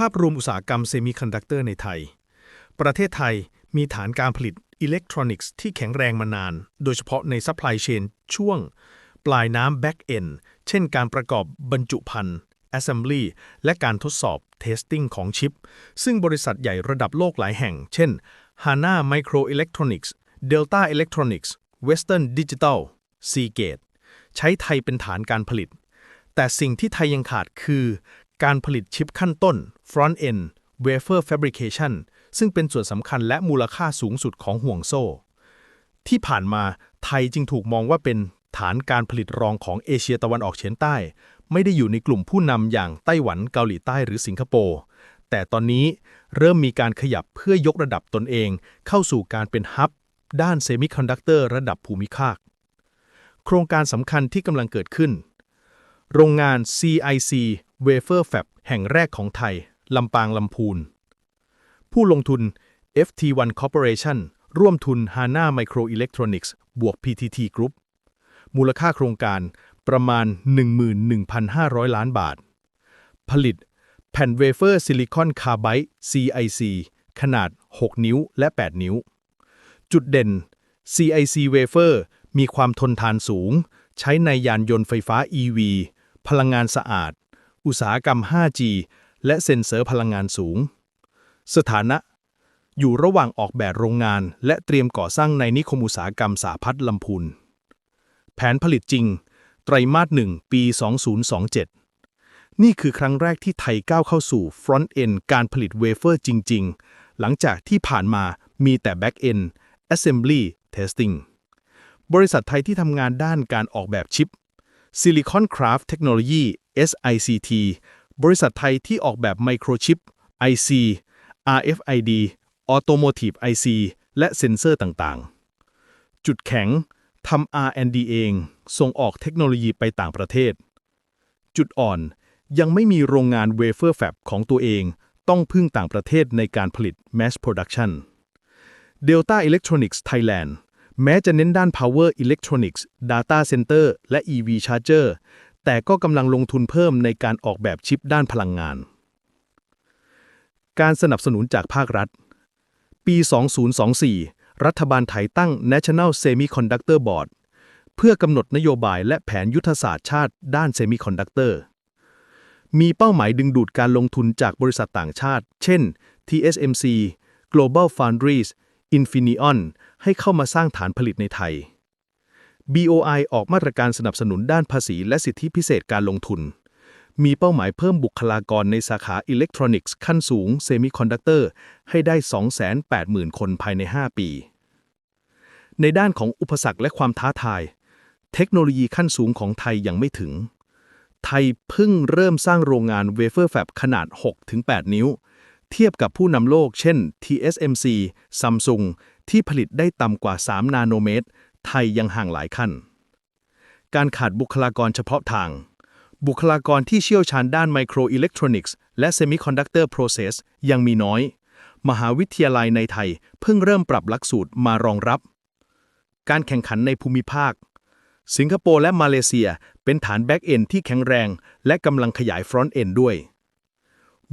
ภาพรวมอุตสาหกรรมเซมิคอนดักเตอร์ในไทย ประเทศไทยมีฐานการผลิตอิเล็กทรอนิกส์ที่แข็งแรงมานาน โดยเฉพาะในซัพพลายเชนช่วง ปลายน้ำแบ็กเอนเช่นการประกอบบรรจุภัณฑ์ Assembly และการทดสอบ Testing ของชิป ซึ่งบริษัทใหญ่ระดับโลกหลายแห่ง เช่น HANA Microelectronics Delta Electronics Western Digital Seagate ใช้ไทยเป็นฐานการผลิต แต่สิ่งที่ไทยยังขาดคือ การผลิตชิปขั้นต้น Front End Wafer Fabrication ซึ่งเป็นส่วนสำคัญและมูลค่าสูงสุดของห่วงโซ่ ที่ผ่านมาไทยจึงถูกมองว่าเป็นฐานการผลิตรองของเอเชียตะวันออกเฉียงใต้ ไม่ได้อยู่ในกลุ่มผู้นำอย่างไต้หวันเกาหลีใต้หรือสิงคโปร์แต่ตอนนี้เริ่มมีการขยับเพื่อยกระดับตนเอง เข้าสู่การเป็นฮับ ด้านเซมิคอนดักเตอร์ระดับภูมิภาค โครงการสำคัญที่กำลังเกิดขึ้น โรงงาน CIC Wafer Fab แห่งแรกของไทย ลำปางลำพูน ผู้ลงทุน FT1 Corporation ร่วมทุน HANA Microelectronics บวก PTT Group มูลค่าโครงการประมาณ 11,500 ล้านบาท ผลิต แผ่นเวเฟอร์ซิลิคอนคาร์ไบต์ CIC ขนาด 6 นิ้วและ 8 นิ้ว จุดเด่น CIC Wafer มีความทนทานสูง ใช้ในยานยนต์ไฟฟ้า EV พลังงานสะอาด อุตสาหกรรม 5G และเซ็นเซอร์พลังงานสูง สถานะ อยู่ระหว่างออกแบบโรงงาน และเตรียมก่อสร้างในนิคมอุตสาหกรรมสาพัฒน์ลำพูน แผนผลิตจริง ไตรมาสหนึ่งปี 2027 นี่คือครั้งแรกที่ไทยก้าวเข้าสู่ Front End การผลิตเวเฟอร์จริง ๆ หลังจากที่ผ่านมามีแต่ Back End Assembly Testing บริษัทไทยที่ทำงานด้านการออกแบบชิป Silicon Craft Technology SICT บริษัทไทยที่ออกแบบไมโครชิป IC RFID Automotive IC และเซ็นเซอร์ต่างๆ จุดแข็งทำ R&D เอง ส่งออกเทคโนโลยีไปต่างประเทศ จุดอ่อนยังไม่มีโรงงานเวเฟอร์แฟบของตัวเองต้องพึ่งต่างประเทศในการผลิต Mass Production Delta Electronics Thailand แม้จะเน้นด้าน Power Electronics Data Center และ EV Charger แต่ก็กำลังลงทุนเพิ่มในการออกแบบชิปด้านพลังงาน การสนับสนุนจากภาครัฐ ปี 2024 รัฐบาลไทยตั้ง National Semiconductor Board เพื่อกำหนดนโยบายและแผนยุทธศาสตร์ชาติด้านเซมิคอนดักเตอร์ มีเป้าหมายดึงดูดการลงทุนจากบริษัทต่างชาติ เช่น TSMC Global Foundries Infineon ให้เข้ามาสร้างฐานผลิตในไทย BOI ออกมาตรการสนับสนุนด้านภาษีและสิทธิพิเศษการลงทุน มีเป้าหมายเพิ่มบุคลากรในสาขาอิเล็กทรอนิกส์ขั้นสูงเซมิคอนดักเตอร์ให้ได้ 280,000 คนภายใน 5 ปี ในด้านของอุปสรรคและความท้าทาย เทคโนโลยีขั้นสูงของไทยยังไม่ถึง ไทยเพิ่งเริ่มสร้างโรงงานเวเฟอร์แฟบขนาด 6-8 นิ้ว เทียบกับผู้นำโลก เช่น TSMC Samsung ที่ผลิตได้ต่ำกว่า 3 นาโนเมตร ไทยยังห่างหลายขั้น การขาดบุคลากรเฉพาะทาง บุคลากรที่เชี่ยวชาญด้านไมโครอิเล็กทรอนิกส์และเซมิคอนดักเตอร์โปรเซสยังมีน้อย มหาวิทยาลัยในไทยเพิ่งเริ่มปรับหลักสูตรมารองรับ การแข่งขันในภูมิภาค สิงคโปร์และมาเลเซียเป็นฐานแบ็กเอนที่แข็งแรง และกำลังขยายฟรอนต์เอนด้วย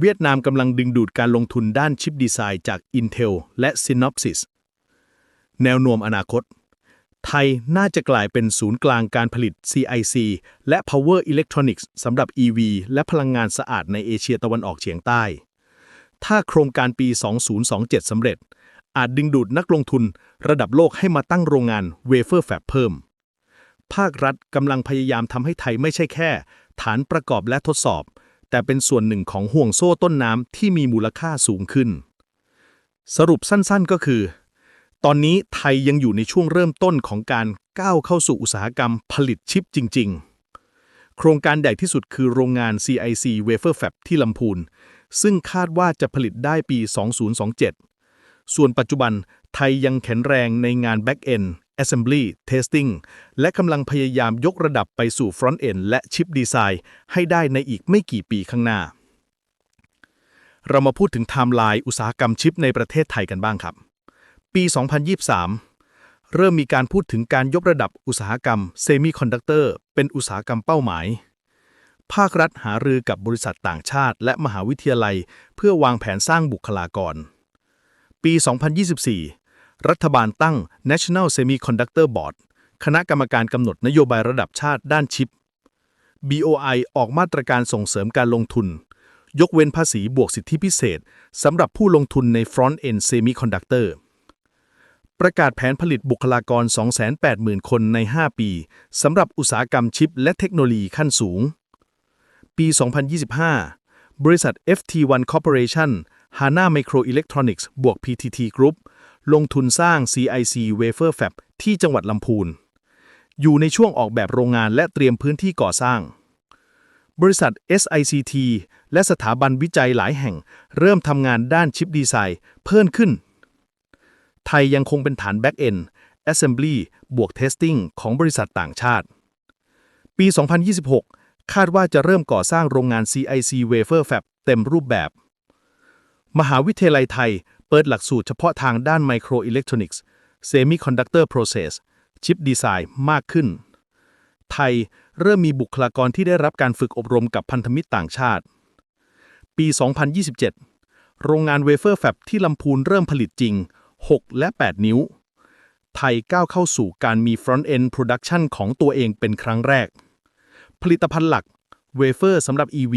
เวียดนามกำลังดึงดูดการลงทุนด้านชิปดีไซน์จาก Intel และ Synopsys แนวโน้มอนาคต ไทยน่าจะกลายเป็นศูนย์กลางการผลิต CIC และ Power Electronics สำหรับ EV และพลังงานสะอาดในเอเชียตะวันออกเฉียงใต้ ถ้าโครงการปี 2027 สำเร็จ อาจดึงดูดนักลงทุนระดับโลกให้มาตั้งโรงงานเวเฟอร์แฟบเพิ่ม ภาครัฐกำลังพยายามทำให้ไทยไม่ใช่แค่ ฐานประกอบและทดสอบ แต่เป็นส่วนหนึ่งของห่วงโซ่ต้นน้ำที่มีมูลค่าสูงขึ้น สรุปสั้นๆก็คือ ตอนนี้ไทยยังอยู่ในช่วงเริ่มต้นของการก้าวเข้าสู่อุตสาหกรรมผลิตชิปจริง ๆ โครงการใหญ่ที่สุดคือโรงงาน CIC Wafer Fab ที่ลำพูน ซึ่งคาดว่าจะผลิตได้ปี 2027 ส่วนปัจจุบันไทยยังแข็งแรงในงาน Back End Assembly Testing และกำลังพยายามยกระดับไปสู่ Front End และ Chip Design ให้ได้ในอีกไม่กี่ปีข้างหน้า เรามาพูดถึงไทม์ไลน์อุตสาหกรรมชิปในประเทศไทยกันบ้างครับ ปี 2023 เริ่มมีการพูดถึงการยกระดับอุตสาหกรรมเซมิคอนดักเตอร์เป็นอุตสาหกรรมเป้าหมาย ภาครัฐหารือกับบริษัทต่างชาติ และมหาวิทยาลัย เพื่อวางแผนสร้างบุคลากร ปี 2024 รัฐบาลตั้ง National Semiconductor Board คณะกรรมการกำหนดนโยบายระดับชาติด้านชิป BOI ออกมาตรการส่งเสริมการลงทุน ยกเว้นภาษีบวกสิทธิพิเศษสำหรับผู้ลงทุนใน Front End Semiconductor ประกาศแผนผลิตบุคลากร 280,000 คนใน 5 ปีสำหรับอุตสาหกรรมชิปและเทคโนโลยีขั้นสูง ปี 2025 บริษัท FT1 Corporation Hana Microelectronics บวก PTT Group ลงทุนสร้าง CIC Wafer Fab ที่จังหวัดลำพูน อยู่ในช่วงออกแบบโรงงานและเตรียมพื้นที่ก่อสร้าง บริษัท SICT และสถาบันวิจัยหลายแห่ง เริ่มทำงานด้านชิปดีไซน์ เพิ่มขึ้น ไทยยังคงเป็นฐาน Back-end Assembly บวก Testing ของบริษัทต่างชาติ ปี 2026 คาดว่าจะเริ่มก่อสร้างโรงงาน CIC Wafer Fab เต็มรูปแบบ มหาวิทยาลัยไทยเปิดหลักสูตรเฉพาะทางด้าน Microelectronics Semiconductor Process ชิปดีไซน์มากขึ้น ไทยเริ่มมีบุคลากรที่ได้รับการฝึกอบรมกับพันธมิตรต่างชาติ ปี 2027 โรงงานเวเฟอร์แฟบที่ลำพูนเริ่มผลิตจริง 6 และ 8 นิ้ว ไทยก้าวเข้าสู่การมี Front End Production ของตัวเองเป็นครั้งแรก ผลิตภัณฑ์หลัก เวเฟอร์สำหรับ EV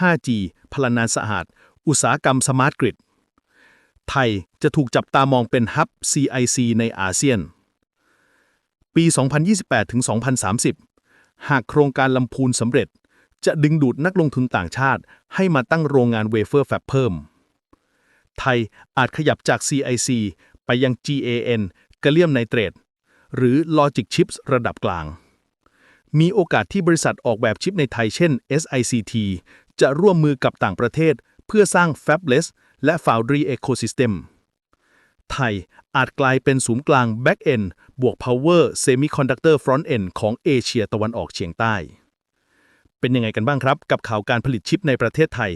5G พลังงานสะอาด อุตสาหกรรมสมาร์ทกริด ไทยจะถูกจับตามองเป็นฮับ CIC ในอาเซียน ปี 2028 ถึง 2030 หากโครงการลำพูนสำเร็จ จะดึงดูดนักลงทุนต่างชาติให้มาตั้งโรงงานเวเฟอร์แฟบเพิ่ม ไทยอาจขยับจาก CIC ไปยัง GAN กาเลียมไนเตรตหรือ Logic Chips ระดับกลาง มีโอกาสที่บริษัทออกแบบชิปในไทยเช่น SICT จะร่วมมือกับต่างประเทศ เพื่อสร้าง Fabless และ Foundry Ecosystem ไทยอาจกลายเป็นศูนย์กลาง Back-end บวก Power Semiconductor Front-end ของเอเชียตะวันออกเฉียงใต้ เป็นยังไงกันบ้างครับ กับข่าวการผลิตชิปในประเทศไทย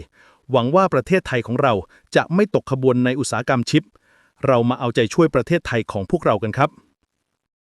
หวังว่าประเทศไทยของเราจะไม่ตกขบวนในอุตสาหกรรมชิป เรามาเอาใจช่วยประเทศไทยของพวกเรากันครับ